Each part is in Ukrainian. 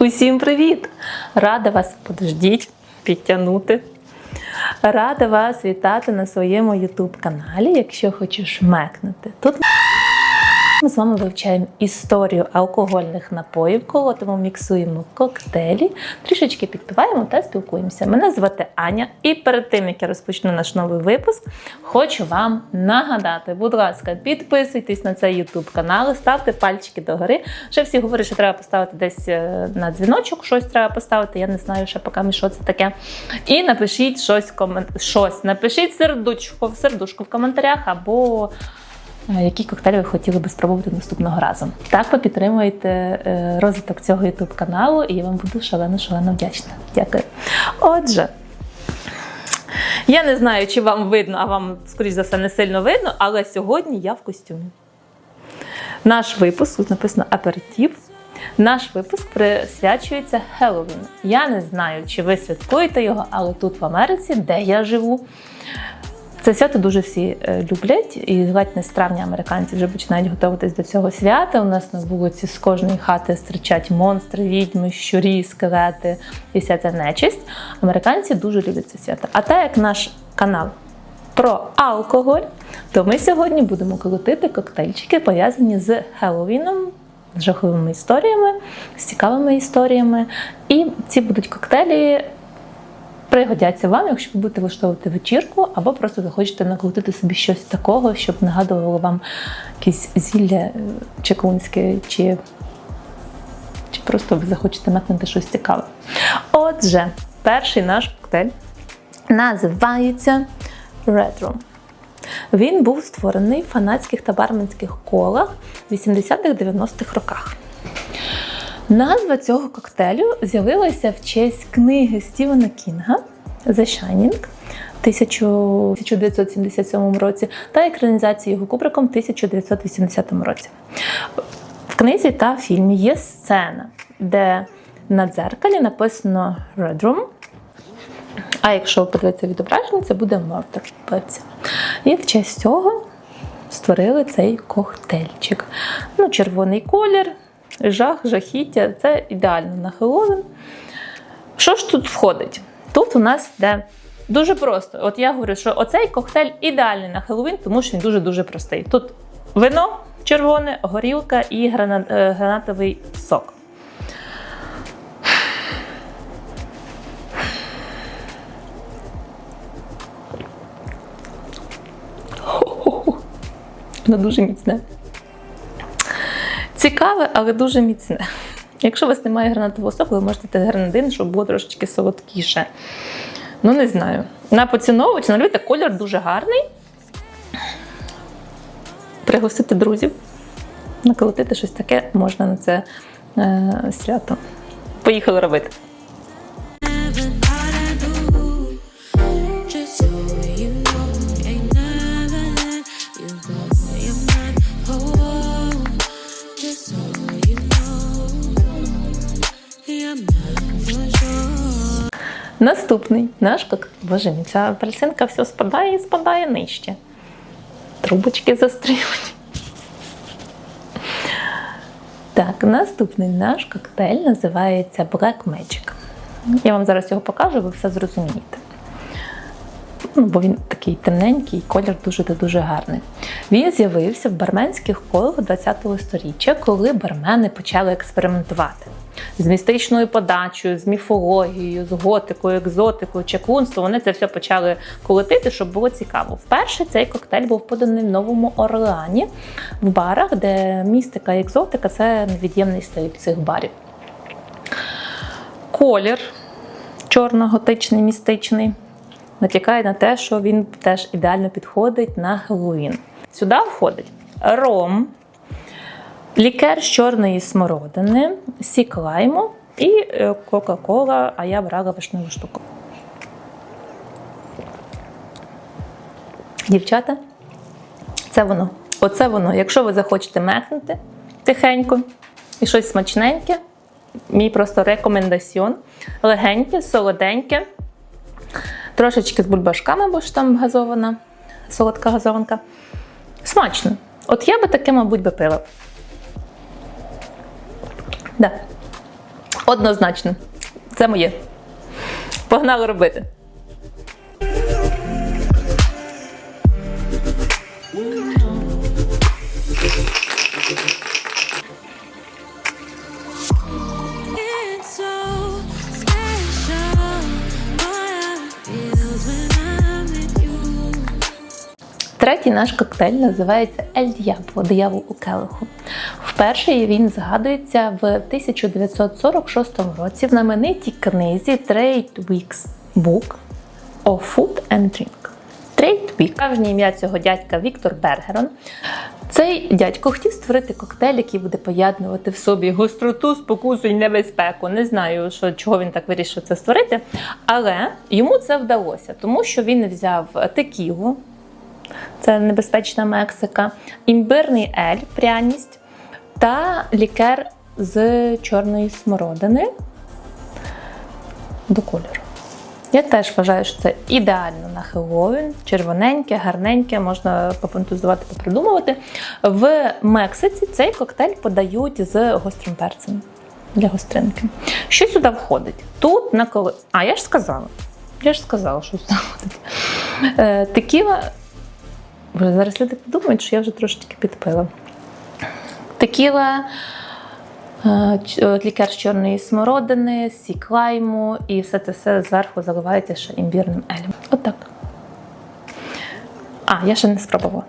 Усім привіт! Рада вас подождіть, підтягнути. Рада вас вітати на своєму YouTube каналі, якщо хочеш мекнути. Тут ми з вами вивчаємо історію алкогольних напоїв, колотимо, міксуємо коктейлі, трішечки підпиваємо та спілкуємося. Мене звати Аня, і перед тим як я розпочну наш новий випуск, хочу вам нагадати, будь ласка, підписуйтесь на цей YouTube канал, ставте пальчики догори. Ще всі говорять, що треба поставити десь е, на дзвіночок, щось треба поставити. Я не знаю, ще поки що це таке. І напишіть щось, комен... щось. напишіть сердучко, сердушку в коментарях або. Які коктейлі ви хотіли би спробувати наступного разу? Так ви підтримуєте е, розвиток цього youtube каналу, і я вам буду шалено-шалено вдячна. Дякую. Отже, я не знаю, чи вам видно, а вам, скоріш за все, не сильно видно, але сьогодні я в костюмі. Наш випуск, тут написано аперитив. Наш випуск присвячується Хеллоуіну. Я не знаю, чи ви святкуєте його, але тут в Америці, де я живу, це свято дуже всі е, люблять, і ледь не з травня американці вже починають готуватись до цього свята. У нас на вулиці з кожної хати стрічать монстри, відьми, щурі, скелети і вся ця нечисть. Американці дуже люблять це свято. А так як наш канал про алкоголь, то ми сьогодні будемо колотити коктейльчики, пов'язані з Хеллоуіном, з жахливими історіями, з цікавими історіями. І ці будуть коктейлі пригодяться вам, якщо ви будете влаштовувати вечірку, або просто захочете накрутити собі щось такого, щоб нагадувало вам якесь зілля е, чаклунське, чи, чи просто ви захочете накнути щось цікаве. Отже, перший наш коктейль називається Red Room. Він був створений в фанатських та барменських колах в 80-х-90-х роках. Назва цього коктейлю з'явилася в честь книги Стівена Кінга The Shining 1977 році та екранізації його Кубриком в 1980 році. В книзі та фільмі є сцена, де на дзеркалі написано Red Room, а якщо подивитися відображення, це буде Murder вбивця. І в честь цього створили цей коктейльчик. Ну, червоний колір, жах, жахіття це ідеально на Хеллоуін. Що ж тут входить? Тут у нас йде дуже просто. От я говорю, що оцей коктейль ідеальний на Хеллоуін, тому що він дуже-дуже простий. Тут вино червоне, горілка і е, гранатовий сок. Воно дуже міцне. Цікаве, але дуже міцне. Якщо у вас немає гранатового соку, ви можете дати гранадин, щоб було трошечки солодкіше. Ну, не знаю. На поціновувач налюйте колір дуже гарний. Пригостити друзів, наколотити щось таке можна на це е, свято. Поїхали робити. Наступний наш коктейль. Боже мій, ця апельсинка все спадає і спадає нижче. Трубочки застрілені. Так, наступний наш коктейль називається Black Magic. Я вам зараз його покажу, ви все зрозумієте. Ну, бо він такий темненький, колір дуже та дуже гарний. Він з'явився в барменських колах ХХ століття, коли бармени почали експериментувати з містичною подачею, з міфологією, з готикою, екзотикою, чаклунством. Вони це все почали колотити, щоб було цікаво. Вперше цей коктейль був поданий в Новому Орлеані в барах, де містика і екзотика це невід'ємний стиль цих барів. Колір чорно-готичний, містичний, натякає на те, що він теж ідеально підходить на Хеллоуін. Сюди входить ром, лікер з чорної смородини, сік лайму і е, Кока-Кола, а я брала вишневу штуку. Дівчата, це воно. Оце воно. Якщо ви захочете мекнути тихенько і щось смачненьке, мій просто рекомендаціон. Легеньке, солоденьке, трошечки з бульбашками, бо ж там газована, солодка газованка. Смачно. От я би таке, мабуть, би пила. Да. Однозначно, це моє. Погнали робити. Третій наш коктейль називається Ель Д'ябло, диявол у келиху. Вперше він згадується в 1946 році в знаменитій книзі Trade Weeks Book of Food and Drink. Trade Week. Справжнє ім'я цього дядька Віктор Бергерон. Цей дядько хотів створити коктейль, який буде поєднувати в собі гостроту, спокусу і небезпеку. Не знаю, що, чого він так вирішив це створити, але йому це вдалося, тому що він взяв текілу, це небезпечна Мексика, імбирний ель, пряність та лікер з чорної смородини до кольору. Я теж вважаю, що це ідеально на Хеллоуін, червоненьке, гарненьке, можна пофантазувати, попридумувати. В Мексиці цей коктейль подають з гострим перцем для гостринки. Що сюди входить? Тут на коли. А, я ж сказала. Я ж сказала, що сюди входить. Е, Текіла Боже, зараз люди подумають, що я вже трошечки підпила. Текіла, е, е, лікер з чорної смородини, сік лайму, і все це все зверху заливається ще імбірним елем. Отак. А, я ще не спробувала.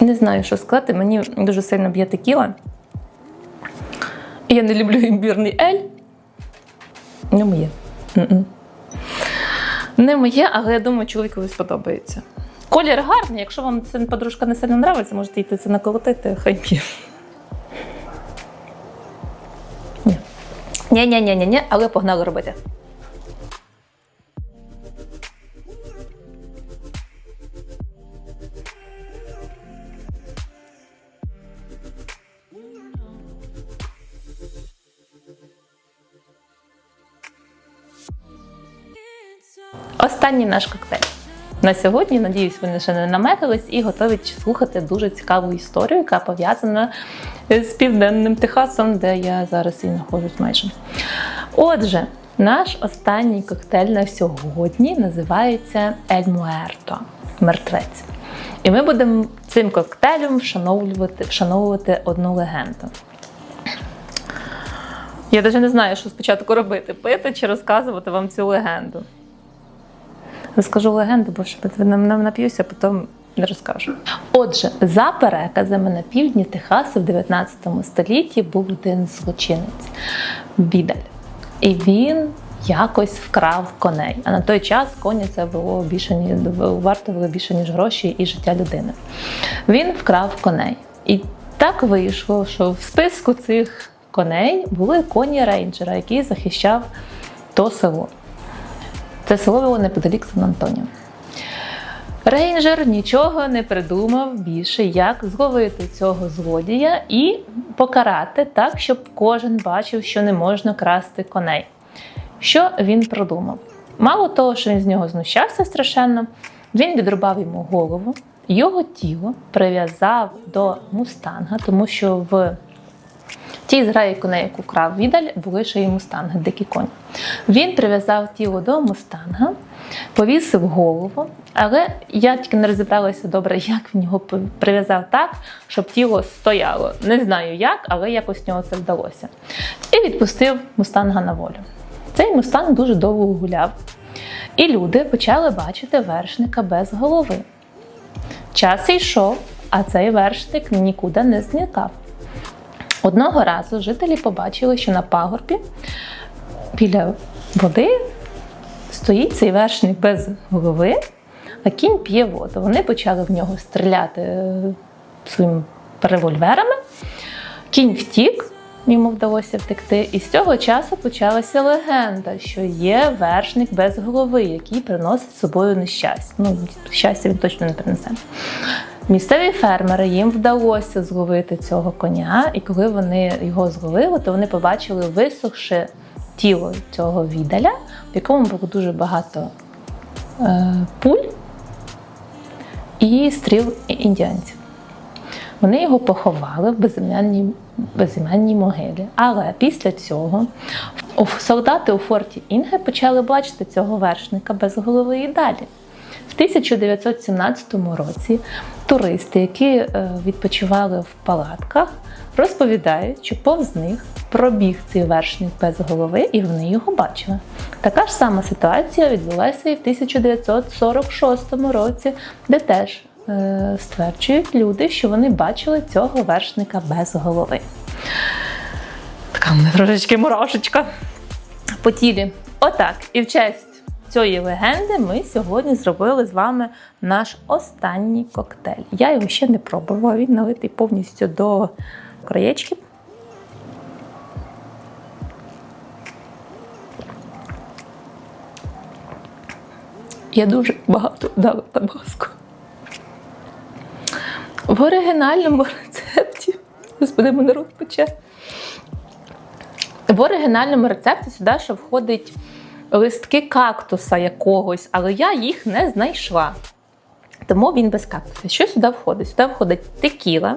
Не знаю, що сказати. Мені дуже сильно б'є текіла. Я не люблю імбірний ель. Не моє. Не моє, але я думаю, чоловікові сподобається. Колір гарний, якщо вам це подружка не сильно подобається, можете йти це наколотити, хай п'є. Ні. Ні, ні, ні, ні, ні, але погнали робити. Останній наш коктейль. На сьогодні, надіюсь, ви ще не наметились і готові слухати дуже цікаву історію, яка пов'язана з південним Техасом, де я зараз і знаходжусь майже. Отже, наш останній коктейль на сьогодні називається Ель Муерто мертвець. І ми будемо цим коктейлем вшановувати, вшановувати одну легенду. Я навіть не знаю, що спочатку робити: пити чи розказувати вам цю легенду. Розкажу легенду, бо ще нам, нап'юся, потім не розкажу. Отже, за переказами на півдні Техасу в 19 столітті був один злочинець Відаль. І він якось вкрав коней. А на той час коні це було більше ні варто було більше ніж гроші і життя людини. Він вкрав коней. І так вийшло, що в списку цих коней були коні рейнджера, який захищав то село. Це село було неподалік Сан-Антоніо. Рейнджер нічого не придумав більше, як зловити цього злодія і покарати так, щоб кожен бачив, що не можна красти коней. Що він продумав? Мало того, що він з нього знущався страшенно, він відрубав йому голову, його тіло прив'язав до мустанга, тому що в тій зграї коней, яку крав відаль, були ще й мустанги, дикі коні. Він прив'язав тіло до мустанга, повісив голову, але я тільки не розібралася добре, як він його прив'язав так, щоб тіло стояло. Не знаю як, але якось в нього це вдалося. І відпустив мустанга на волю. Цей мустанг дуже довго гуляв, і люди почали бачити вершника без голови. Час йшов, а цей вершник нікуди не зникав. Одного разу жителі побачили, що на пагорбі біля води стоїть цей вершник без голови, а кінь п'є воду. Вони почали в нього стріляти е, своїми револьверами. Кінь втік, йому вдалося втекти. І з цього часу почалася легенда, що є вершник без голови, який приносить з собою нещастя. Ну, щастя він точно не принесе. Місцеві фермери їм вдалося зловити цього коня, і коли вони його зловили, то вони побачили висохше тіло цього віддаля, в якому було дуже багато е, пуль і стріл індіанців. Вони його поховали в безіменній, безіменній могилі. Але після цього солдати у форті Інге почали бачити цього вершника без голови і далі. В 1917 році туристи, які е, відпочивали в палатках, розповідають, що повз них пробіг цей вершник без голови, і вони його бачили. Така ж сама ситуація відбулася і в 1946 році, де теж е, стверджують люди, що вони бачили цього вершника без голови. Така в мене трошечки мурашечка по тілі. Отак. І в честь цієї легенди ми сьогодні зробили з вами наш останній коктейль. Я його ще не пробувала, він налитий повністю до краєчки. Я дуже багато дала табаску. В оригінальному рецепті, господи, мене рот пече. В оригінальному рецепті сюди ще входить листки кактуса якогось, але я їх не знайшла. Тому він без кактуса. Що сюди входить? Сюди входить текіла,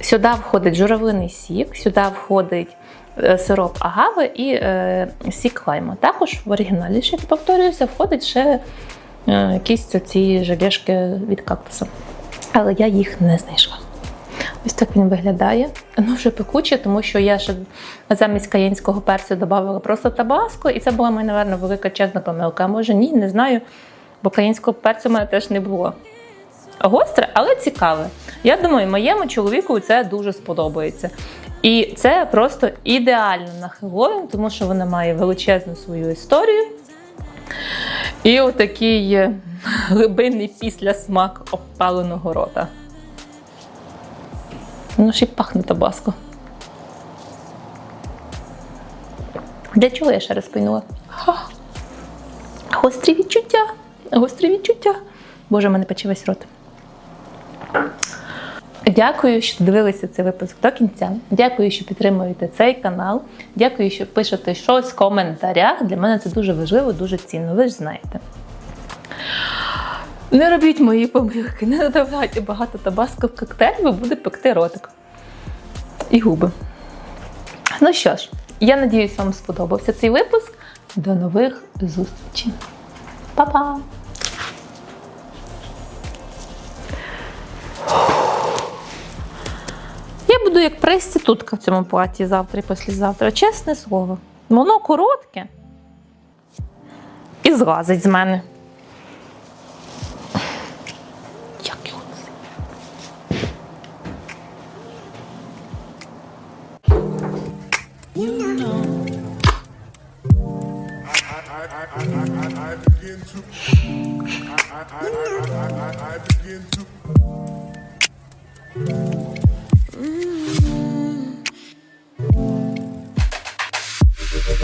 сюди входить журавлиний сік, сюди входить е, сироп агави і е, сік лайма. Також в оригіналі, ще повторююся, входить ще е, якісь ці желешки від кактуса. Але я їх не знайшла. Ось так він виглядає. Ну, вже пекуче, тому що я ще замість каєнського перцю додавала просто табаско, і це була моя, напевно, велика чесна помилка. А може ні, не знаю, бо каєнського перцю в мене теж не було. Гостре, але цікаве. Я думаю, моєму чоловіку це дуже сподобається. І це просто ідеально на Хеллоуін, тому що вона має величезну свою історію. І отакий е, глибинний післясмак обпаленого рота. Ну, ще й пахне табаско. Для чого я ще раз пийнула? Гострі відчуття. Гострі відчуття. Боже, в мене пече весь рот. Дякую, що дивилися цей випуск до кінця. Дякую, що підтримуєте цей канал. Дякую, що пишете щось в коментарях. Для мене це дуже важливо, дуже цінно. Ви ж знаєте. Не робіть мої помилки, не додавайте багато табаско в коктейль, бо буде пекти ротик і губи. Ну що ж, я надіюсь, вам сподобався цей випуск. До нових зустрічей. Па-па! Я буду як проститутка в цьому платі завтра і післязавтра. Чесне слово. Воно коротке і злазить з мене. Mm-hmm.